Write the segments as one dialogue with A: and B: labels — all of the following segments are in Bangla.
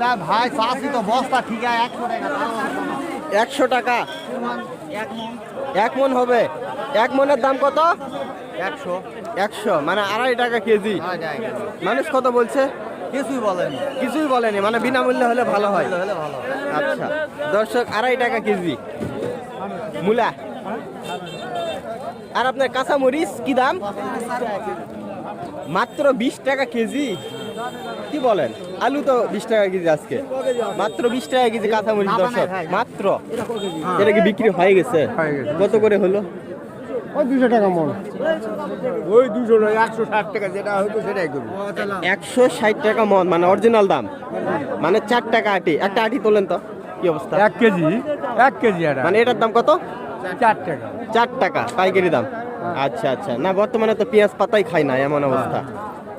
A: না ভাই চাষি তো বস্তা ঠিক আছে একশো টাকা।
B: একশো টাকা?
A: এক মন।
B: হবে? এক মনের দাম কত?
A: একশো।
B: একশো মানে আড়াই টাকা কেজি। মানুষ কত বলছে?
A: কিছুই বলেনি।
B: কিছুই বলেনি মানে বিনামূল্যে হলে ভালো হয়। আচ্ছা দর্শক আড়াই টাকা কেজি। মূলা। আর আপনার কাঁচামরিচ কি দাম? মাত্র বিশ টাকা কেজি। কি বলেন? আলু তো বিশ টাকা কেজি আজকে। মাত্র বিশ টাকা কেজি কাঁচা মরিচ দর্শক। মাত্র? এটা কি বিক্রি হয়ে গেছে? কত করে হলো?
C: ওই দুশো টাকা মন। ওই দুশো একশো ষাট টাকা যেটা হয়তো সেটাই করব।
B: একশো ষাট টাকা মন মানে অরিজিনাল দাম। মানে চার টাকা আটি। একটা আটি তোলেন তো? কি অবস্থা?
C: এক কেজি এক কেজি
B: মানে এটার দাম কত?
C: চার টাকা।
B: চার টাকা পাইকারি দাম। আচ্ছা আচ্ছা। না বর্তমানে তো পেঁয়াজ পাতাই খাই না এমন অবস্থা।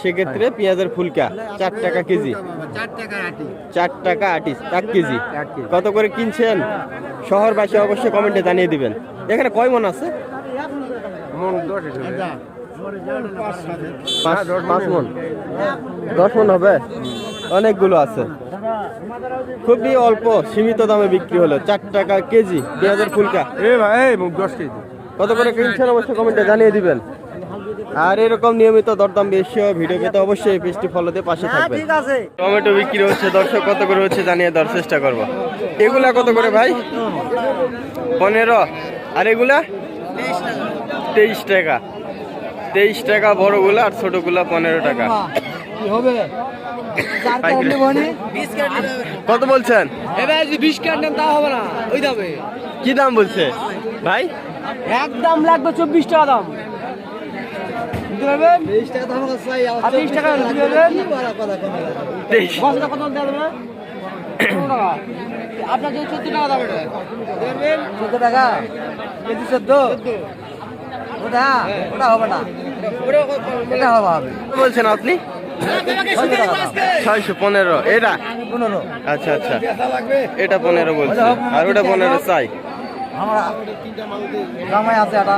B: সেক্ষেত্রে পেঁয়াজের ফুলকা চার টাকা কেজি।
A: চার টাকা আটি।
B: চার টাকা আটি এক কেজি। কত করে কিনছেন? শহরবাসী অবশ্যই কমেন্টে জানিয়ে দিবেন। এখানে কয় মন আছে?
C: দশ
B: পাঁচ পাঁচ মন। দশ মন হবে? অনেকগুলো আছে। খুবই অল্প সীমিত দামে বিক্রি হলো। চার টাকা কেজি পেঁয়াজের ফুলকা।
C: এ ভাই দশ কেজি।
B: কত করে কিনছেন অবশ্যই কমেন্টে জানিয়ে দিবেন। আর এরকম নিয়মিত দরদাম বেশি হয় ভিডিও পেতে অবশ্যই পেজটি ফলো দিয়ে পাশে থাকবেন।
A: ঠিক আছে।
B: টমেটো বিক্রি হচ্ছে দর্শক কত করে হচ্ছে জানিয়ে দেওয়ার চেষ্টা করব। এগুলা কত করে ভাই? পনেরো। আর এগুলা? তেইশ টাকা। তেইশ টাকা বড়গুলা আর ছোটগুলা পনেরো টাকা।
A: হবে
B: কত বলছেন?
A: বিশ নেন তাও হবে না ওই দামে
B: কি দাম বলছে? ভাই?
A: একদম লাগবে চব্বিশ টাকা দাম। তেইশ। টাকা কত দেওয়া যাবে আপনার যদি চোদ্দ টাকা দাম পারবেন চোদ্দ টাকা? কেজি চোদ্দ? ওটা? ওটা হবে না। এটা হবে হবে।
B: বলছেন আপনি?
A: ছয়শো
B: পনেরো। এটা?
A: পনেরো।
B: আচ্ছা আচ্ছা। এটা পনেরো বলছে আর ওটা পনেরো চাই।
A: আমরা জামাই আছে এটা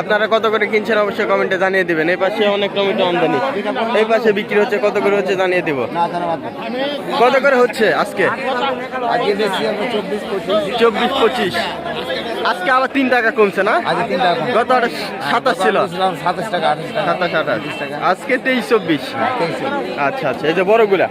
B: আপনারা কত করে কিনছেন অবশ্যই কমেন্টে জানিয়ে দিবেন। এই পাশে অনেক টমেটো আমদানি। এই পাশে বিক্রি হচ্ছে কত করে হচ্ছে জানিয়ে দিব। কত করে হচ্ছে আজকে?
A: চব্বিশ পঁচিশ।
B: আজকে আবার তিন টাকা কমছে না?
A: আজকে তিন টাকা
B: গত আট সাতাশ ছিল।
A: সাতাশ টাকা
B: সাতাশ আঠাশ। আজকে তেইশ চব্বিশ। আচ্ছা আচ্ছা এই যে বড়গুলা?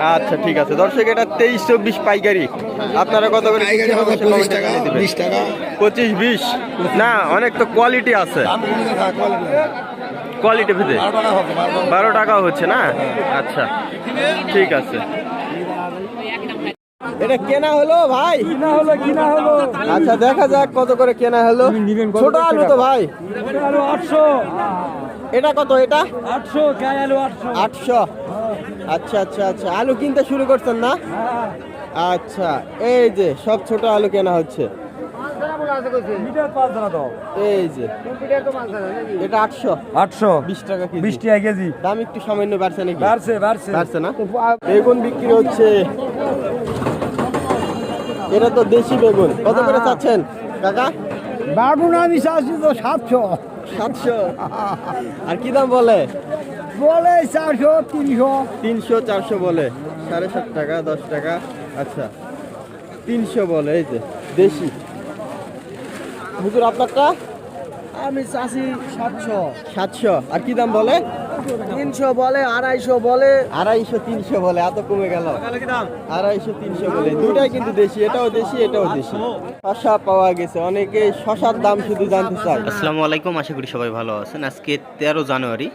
A: হ্যাঁ
B: আচ্ছা ঠিক আছে। দর্শক এটা তেইশ চব্বিশ পাইকারি। আপনারা কত করে পঁচিশ বিশ না অনেক তো কোয়ালিটি আছে। কোয়ালিটি ভেদে বারো টাকা হচ্ছে না? আচ্ছা ঠিক আছে। এটা কেনা হলো ভাই?
C: কিনা হলো কিনা হলো।
B: আচ্ছা দেখা যাক কত করে কেনা হলো। ছোট আলু তো ভাই।
C: আলু আটশো।
B: এটা কত এটা?
C: আটশো আলু আটশো।
B: আটশো। আচ্ছা আচ্ছা আচ্ছা। আলু কিনতে শুরু করছেন না? আচ্ছা এই যে সব ছোট আলু কেনা হচ্ছে। এই যে। এটা আটশো।
C: আটশো।
B: বিশ টাকা
C: বিশ টাকা কেজি।
B: দাম একটু সামান্য বাড়ছে নাকি?
C: বাড়ছে বাড়ছে।
B: বাড়ছে না? বেগুন বিক্রি হচ্ছে। এটা তো দেশি বেগুন। কত করে চাচ্ছেন? কাকা?
C: বাবু না আমি চাচ্ছি তো সাতশো।
B: সাতশো? আর কি দাম বলে?
C: বলে চারশো তিনশো।
B: তিনশো চারশো বলে। সাড়ে সাত টাকা দশ টাকা। আচ্ছা। তিনশো বলে এই যে দেশি। হুজুর আপনারটা?
A: আমি চাষি সাতশো।
B: সাতশো। আর কি দাম বলে?
A: তিনশো বলে আড়াইশো বলে।
B: আড়াইশো তিনশো বলে এত কমে গেল। আড়াইশো তিনশো বলে। দুটাই কিন্তু দেশি এটাও দেশি এটাও দেশি। শশা পাওয়া গেছে অনেকে শশার দাম শুধু জানতে চায়।
D: আসসালামু আলাইকুম আশা করি সবাই ভালো আছেন। আজকে তেরো জানুয়ারি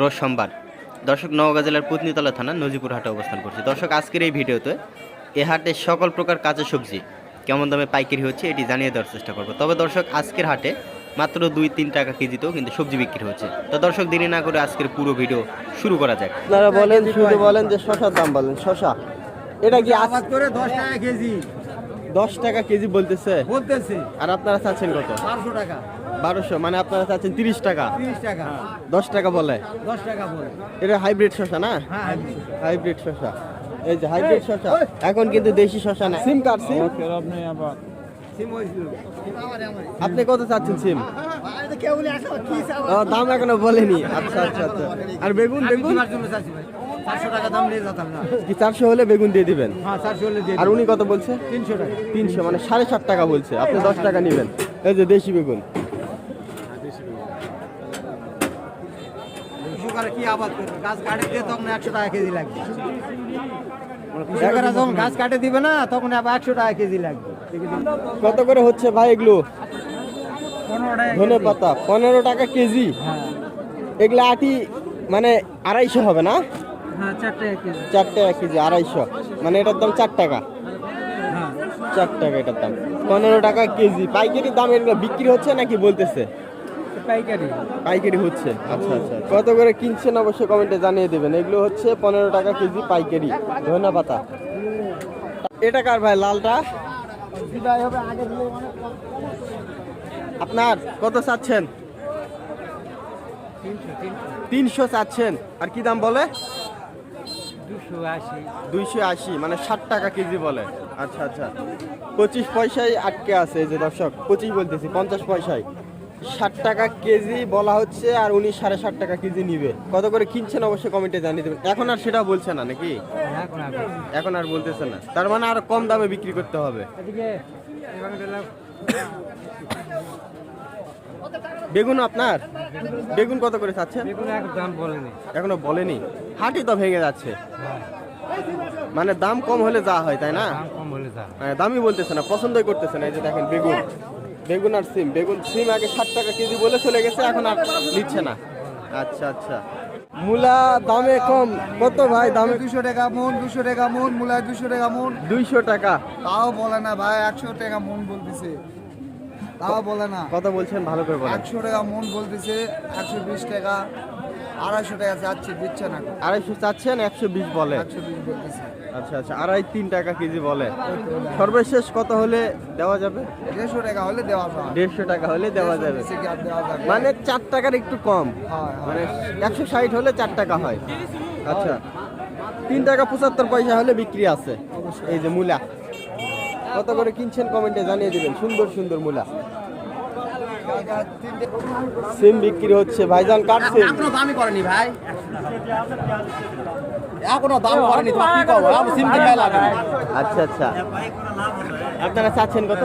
D: রোজ সোমবার। দর্শক নওগাঁ জেলার পুতনিতলা থানা নজিপুর হাটে অবস্থান করছি। দর্শক আজকের এই ভিডিওতে এ হাটে সকল প্রকার কাঁচা সবজি কেমন দামে পাইকারি হচ্ছে এটি জানিয়ে দেওয়ার চেষ্টা করব। তবে দর্শক আজকের হাটে মাত্র দুই তিন টাকা কেজিতেও কিন্তু সবজি বিক্রি হচ্ছে। তো দর্শক দেরি না করে আজকের পুরো ভিডিও শুরু করা যাক।
B: আপনারা বলেন শুধু বলেন যে শশার দাম বলেন। শশা এটা কি আজ
A: আবাদ করে দশ টাকা কেজি।
B: দশ টাকা কেজি বলতেছে?
A: বলতেছি।
B: আর আপনারা চাচ্ছেন কত?
A: চারশো টাকা।
B: বারোশো মানে আপনারা চাচ্ছেন তিরিশ টাকা?
A: তিরিশ টাকা।
B: দশ টাকা বলে।
A: দশ টাকা বলে।
B: এটা হাইব্রিড শশা না?
A: হ্যাঁ
B: হাইব্রিড শশা। এই যে হাইব্রিড শশা এখন কিন্তু দেশি শশা না। SIM card SIM.
C: আপনি
B: কত চাচ্ছেন সিম? দাম এখনও বলেনি। আচ্ছা আচ্ছা আচ্ছা। আর বেগুন বেগুন?
A: চারশো টাকা দাম নিয়ে যেতাম না।
B: কি চারশো হলে বেগুন দিয়ে দিবেন?
A: হ্যাঁ চারশো হলে দিয়ে
B: আর উনি কত বলছে?
A: তিনশো টাকা।
B: তিনশো মানে সাড়ে সাত টাকা বলছে। আপনি দশ টাকা নেবেন। এই যে দেশি বেগুন।
A: কি আবাদ করবে? গাছ কাটে দিয়ে তখন একশো টাকা কেজি লাগবে। যখন গাছ কাটে দিবে না তখন আবার একশো টাকা কেজি লাগবে।
B: কত করে হচ্ছে ভাই এগুলো? ধনে পাতা পনেরো টাকা কেজি? এগুলো আটি মানে আড়াইশো হবে না?
A: হ্যাঁ
B: চার টাকা কেজি আড়াইশো। মানে এটার দাম চার টাকা।
A: হ্যাঁ।
B: চার টাকা এটার দাম। পনেরো টাকা কেজি। পাইকারি দাম এগুলো বিক্রি হচ্ছে নাকি বলতেছে?
A: পাইকারি।
B: পাইকারি হচ্ছে। আচ্ছা আচ্ছা। কত করে কিনছেন অবশ্যই কমেন্টে জানিয়ে দেবেন। এগুলো হচ্ছে পনেরো টাকা কেজি পাইকারি ধনে পাতা। এটা কার ভাই লালটা? আপনার কত চাচ্ছেন? তিনশো চাচ্ছেন। আর কি দাম বলে? দুইশো আশি মানে ষাট টাকা কেজি বলে। আচ্ছা আচ্ছা। পঁচিশ পয়সায় আটকে আছে যে দর্শক পঁচিশ বলতেছি পঞ্চাশ পয়সায়। ষাট টাকা কেজি বলা হচ্ছে আর উনি সাড়ে ষাট টাকা কেজি নিবে। কত করে কিনছেন অবশ্যই কমেন্টে জানিয়ে দেবেন। এখন আর সেটা বলছে না নাকি?
A: এখন
B: আর বলতেছে না। তার মানে আর কম দামে বিক্রি করতে হবে। বেগুন আপনার? বেগুন কত করে
A: বলেনি।
B: এখনও বলেনি। হাটই তো ভেঙে যাচ্ছে। মানে দাম কম হলে যা হয় তাই না? হ্যাঁ, দামই বলতেছে না পছন্দই করতেছে না। এই যে দেখেন বেগুন। বেগুন আর সিম। বেগুন সিম আগে ষাট টাকা কেজি বলে চলে গেছে এখন আর নিচ্ছে না। আচ্ছা আচ্ছা। মূলা দামে কম। কত ভাই দামে?
C: দুশো টাকা মন দুশো টাকা মন মূলা দুশো টাকা মন।
B: দুইশো টাকা।
C: তাও বলে না ভাই একশো টাকা মন বলতেছে। তাও বলে না।
B: কত বলছেন ভালো করে বলেন।
C: একশো টাকা মন বলতেছে একশো বিশ টাকা আড়াইশো টাকা যাচ্ছে দিচ্ছে না।
B: আড়াইশো চাচ্ছেন একশো বিশ বলে।
C: একশো বিশ বলতেছে।
B: আচ্ছা আচ্ছা আড়াই তিন টাকা কেজি বলে। সর্বশেষ কত হলে দেওয়া যাবে?
C: দেড়শো টাকা হলে দেওয়া যায়।
B: দেড়শো টাকা হলে দেওয়া যাবে।
C: যাবে।
B: মানে চার টাকার একটু কম। মানে একশো ষাট হলে চার টাকা হয়। আচ্ছা তিন টাকা পঁচাত্তর পয়সা হলে বিক্রি আছে। এই যে মূলা। কত করে কিনছেন কমেন্টে জানিয়ে দিবেন। সুন্দর সুন্দর মূলা। সিম বিক্রি হচ্ছে ভাইজান কাটছে।
A: এখনও দামই করেনি ভাই। এখনও দাম করেনি তোমার কি করব আমি সিম কিনে লাগে
B: আচ্ছা আচ্ছা। আপনারা চাচ্ছেন কত?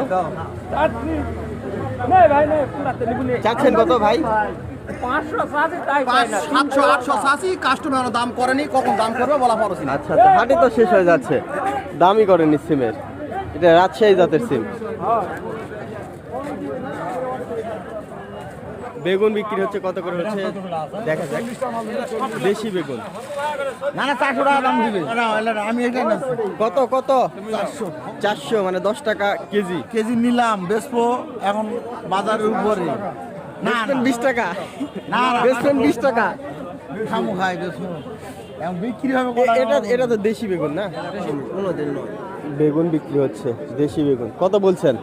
B: চাচ্ছেন কত ভাই?
A: সাতশো আটশো চাষি কাস্টমার দাম করেনি কখন দাম করবে বলা পড়ছি না
B: আচ্ছা আচ্ছা হাটে তো শেষ হয়ে যাচ্ছে। দামই করেনি সিমের। এটা রাজশাহী জাতের সিম। বেগুন বিক্রি হচ্ছে কত করে হচ্ছে? দেখা যাক। দেশি বেগুন।
A: না না চারশো টাকা দাম দিবে। আমি না
B: কত কত? চারশো। চারশো মানে দশ টাকা কেজি।
A: কেজি নিলাম বেসবো এখন বাজারের উপরে। না
B: বিশ টাকা?
A: না, না,
B: বেচবেন বিশ টাকা?
A: খামু খাই বেসবো এখন বিক্রি হবে
B: এটা এটা তো দেশি বেগুন না? বেগুন বিক্রি হচ্ছে দেশি বেগুন। কত বলছেন?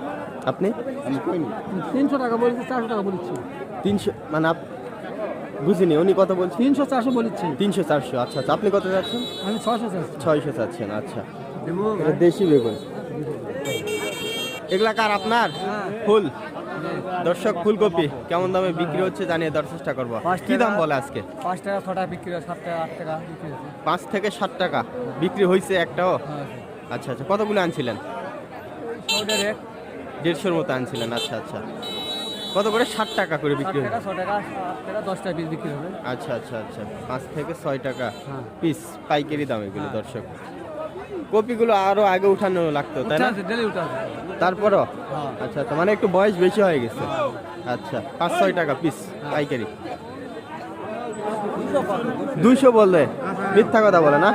B: আপনি?
A: তিনশো টাকা বলেছি চারশো টাকা বলেছি
B: তিনশো মানে আপ- বুঝিনি উনি কত বলছেন?
A: তিনশো চারশো বলেছি
B: তিনশো চারশো আচ্ছা আচ্ছা আপনি কত যাচ্ছেন
A: আমি ছশো চাচ্ছি।
B: ছয়শো চাচ্ছেন আচ্ছা। দেশি বেগুন। এগুলা কার আপনার? ফুল। দর্শক ফুলকপি কেমন দামে বিক্রি হচ্ছে জানিয়ে দেওয়ার চেষ্টা করব।
A: পাঁচ
B: কি দাম বলে আজকে?
A: পাঁচ টাকা ছ টাকা বিক্রি হয় সাত টাকা আট টাকা বিক্রি
B: পাঁচ থেকে ষাট টাকা বিক্রি হয়েছে একটাও? আচ্ছা আচ্ছা কতগুলো আনছিলেন?
A: ওটা রেট
B: দেড়শোর মতো আনছিলেন আচ্ছা আচ্ছা। কত করে? ষাট টাকা করে বিক্রি হয়।
A: দশ টাকা পিস হবে।
B: আচ্ছা আচ্ছা আচ্ছা। পাঁচ থেকে ছয় টাকা
A: হ্যাঁ।
B: পিস পাইকারি দাম এগুলো দর্শক। কপিগুলো আরও আগে উঠানো লাগতো তাই না? তারপরও?
A: হ্যাঁ।
B: আচ্ছা আচ্ছা মানে একটু বয়স বেশি হয়ে গেছে। আচ্ছা পাঁচ ছয় টাকা পিস পাইকারি। দুইশো বললে মিথ্যা কথা বলে না?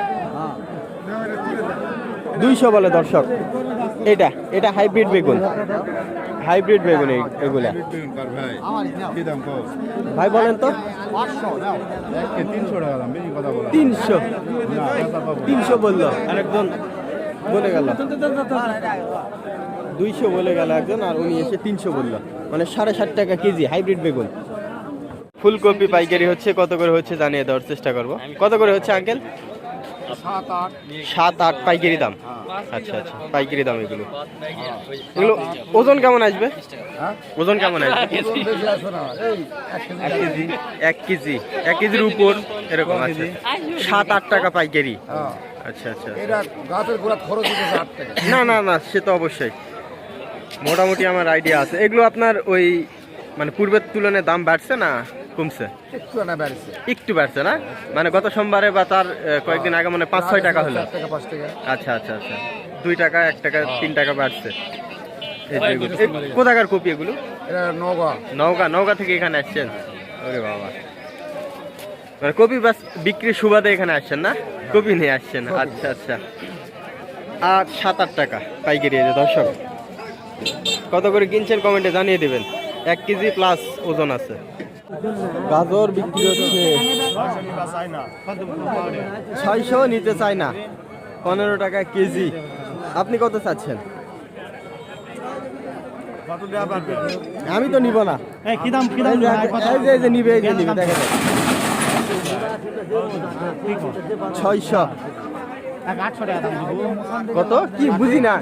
B: দুইশো বলে দর্শক। এটা এটা হাইব্রিড বেগুন। হাইব্রিড বেগুন এগুলা। ভাই, বলেন তো।
C: তিনশো।
B: তিনশো বলল। আর একজন বলে গেল। দুইশো বলে গেল একজন, আর উনি এসে তিনশো বলল। মানে সাড়ে ষাট টাকা কেজি হাইব্রিড বেগুন। ফুলকপি পাইকারি হচ্ছে, কত করে হচ্ছে জানিয়ে দেওয়ার চেষ্টা করব। কত করে হচ্ছে, আঙ্কেল?
C: সাত আট
B: পাইকারি দাম। আচ্ছা আচ্ছা পাইকারি দাম এগুলো। এগুলো ওজন কেমন আসবে?
C: হ্যাঁ?
B: ওজন কেমন আসবে?
C: এক কেজি।
B: এক কেজির উপর এরকম আছে। সাত আট টাকা পাইকারি।
C: হ্যাঁ।
B: আচ্ছা আচ্ছা। না না না সে তো অবশ্যই। মোটামুটি আমার আইডিয়া আছে। এগুলো আপনার ওই মানে পূর্বের তুলনায় দাম বাড়ছে না? কমছে?
C: একটু না বেড়েছে।
B: না? মানে গত সোমবারে বা তার কয়েকদিন আগে মানে পাঁচ ছয় টাকা হলো। আচ্ছা আচ্ছা আচ্ছা। দুই টাকা এক টাকা তিন টাকা বাড়ছে। কোথাকার কপি এগুলো? নওগাঁ। নওগাঁ থেকে এখানে আসছেন? ওরে বাবা। মানে কপি বাস বিক্রির সুবাদে এখানে আসছেন না? কপি নিয়ে আসছেন। আচ্ছা আচ্ছা। আর সাত আট টাকা পাইকারি এই যে দর্শক। কত করে কিনছেন কমেন্টে জানিয়ে দেবেন। এক কেজি প্লাস ওজন আছে। গাজর বিক্রি হচ্ছে। ছয়শো নিতে চাই না। পনেরো টাকা কেজি। আপনি কত চাচ্ছেন? আমি তো নিব না।
A: কি দাম কি
B: এই যে- এই যে- যে নিবে এই যে নিবে দেখে দেখ ছয়শো।
A: দাম
B: কত? কি বুঝি না।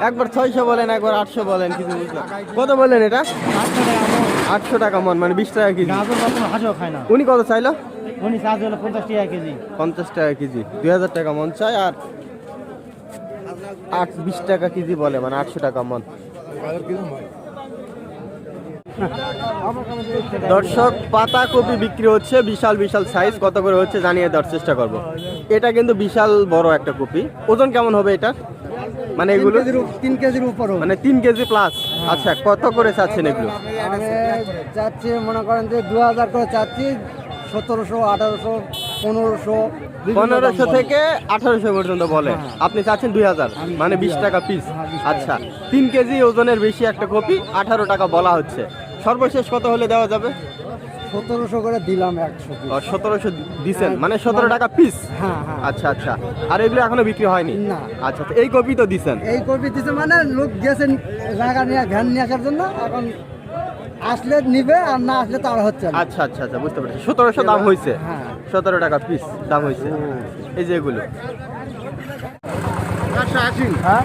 B: একবার ছয়শো বলেন একবার আটশো বলেন কিছু বুঝলাম। কত বললেন এটা?
A: আটশো টাকা
B: মন মানে বিশ টাকা কেজি।
A: গাজর কখনো হাঁসও খায় না।
B: উনি কত চাইলো?
A: উনি চার্জ হলো পঞ্চাশ টাকা কেজি।
B: পঞ্চাশ টাকা কেজি দুই হাজার টাকা মন চাই আর আট বিশ টাকা কেজি বলে মানে আটশো টাকা মন। দর্শক পাতা কপি বিক্রি হচ্ছে বিশাল বিশাল সাইজ কত করে হচ্ছে জানিয়ে দেওয়ার চেষ্টা করব। এটা কিন্তু বিশাল বড় একটা কপি। ওজন কেমন হবে এটা মানে এগুলো?
A: তিন কেজির উপর
B: মানে তিন কেজি প্লাস আচ্ছা কত করে চাচ্ছেন এগুলো?
A: আমি চাচ্ছি মনে করেন যে দু হাজার করে চাচ্ছি সতেরোশো আঠারোশো পনেরোশো
B: পনেরোশো থেকে আঠারোশো পর্যন্ত বলে। আপনি চাচ্ছেন দুই হাজার মানে বিশ টাকা পিস আচ্ছা তিন কেজি ওজনের বেশি একটা কপি আঠারো টাকা বলা হচ্ছে। সর্বশেষ কত হলে দেওয়া যাবে?
A: সতেরোশো করে দিলাম একশো
B: সতেরোশো দিছেন? মানে সতেরো টাকা পিস
A: হ্যাঁ হ্যাঁ।
B: আচ্ছা আচ্ছা। আর এগুলো এখনও বিক্রি হয়নি?
A: না।
B: আচ্ছা আচ্ছা, এই কপি তো দিছেন।
A: এই কপি দিচ্ছে মানে লোক গেছে জায়গা নিয়ে ভ্যান নিয়ে আসার জন্য। এখন আসলে নিবে আর না আসলে তো আর হচ্ছে
B: আচ্ছা আচ্ছা আচ্ছা বুঝতে পেরেছি। সতেরোশো দাম হয়েছে
A: হ্যাঁ।
B: সতেরো টাকা পিস দাম হয়েছে এই যে এগুলো।
A: হ্যাঁ?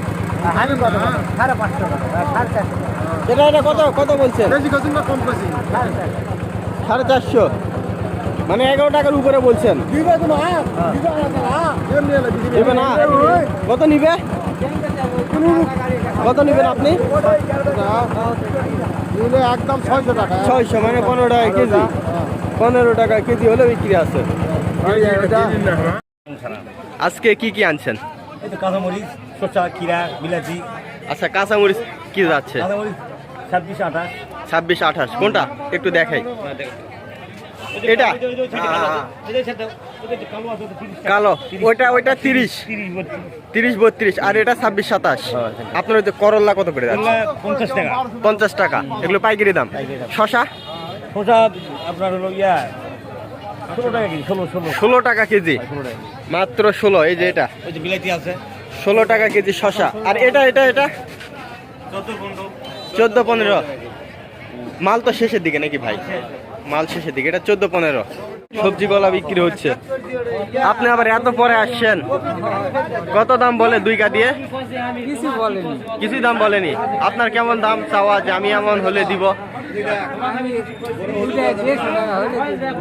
A: আমি কত সাড়ে পাঁচশো টাকা। সাড়ে চারশো
B: এটা কত কত বলছেন?
C: বেশি কত কম করছি
A: সাড়ে চারশো।
B: সাড়ে চারশো। মানে এগারো টাকার উপরে বলছেন।
C: দিবে
B: নেবে না। কত নিবে? কত নিবেন আপনি?
C: একদম ছয়শো টাকা।
B: ছয়শো মানে পনেরো টাকা কেজি। পনেরো টাকা কেজি হলে বিক্রি আছে। আজকে কি কি আনছেন?
E: কাঁচামরিচ শসা খিরা বিলাতি।
B: আচ্ছা কাঁচামরিচ কি যাচ্ছে?
E: কাঁচামরিচ ছাব্বিশ আঠাশ।
B: ছাব্বিশ আঠাশ। কোনটা? একটু দেখাই। এটা? কালো। ওইটা ওইটা তিরিশ। তিরিশ বত্রিশ। আর এটা ছাব্বিশ সাতাশ। আপনার ওই যে করল্লা কত করে যাচ্ছে?
E: পঞ্চাশ টাকা।
B: পঞ্চাশ টাকা। এগুলো পাইকারি দাম? শশা
E: শসা আপনার হলো ইয়া ষোলো টাকা কেজি
B: মাত্র ষোলো এই যে এটা।
E: ওই যে বিলাতি আছে।
B: ষোলো টাকা কেজি শশা আর এটা এটা এটা?
E: চোদ্দ পনেরো।
B: মাল তো শেষের দিকে নাকি ভাই? মাল শেষের দিকে, এটা চোদ্দ পনেরো। সবজি গলা বিক্রি হচ্ছে। আপনি আবার এত পরে আসছেন। কত দাম বলে দুই কা দিয়ে?
A: কিছু
B: কিছুই দাম বলেনি। আপনার কেমন দাম চাওয়া যে আমি এমন হলে দিব।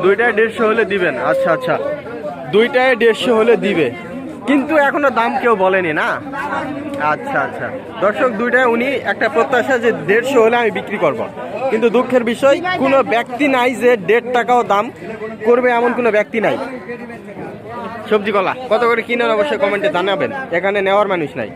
B: দুইটায় দেড়শো হলে দিবেন। আচ্ছা আচ্ছা। দুইটায় দেড়শো হলে দিবে। কিন্তু এখনও দাম কেউ বলেনি, না? আচ্ছা আচ্ছা। দর্শক, দুইটায় উনি একটা প্রত্যাশা যে দেড়শো হলে আমি বিক্রি করব। কিন্তু দুঃখের বিষয়, কোনো ব্যক্তি নাই যে দেড় টাকাও দাম করবে এমন কোনো ব্যক্তি নাই। সবজি কলা, কত করে কিনেন অবশ্যই কমেন্টে জানাবেন। এখানে নেওয়ার মানুষ নাই।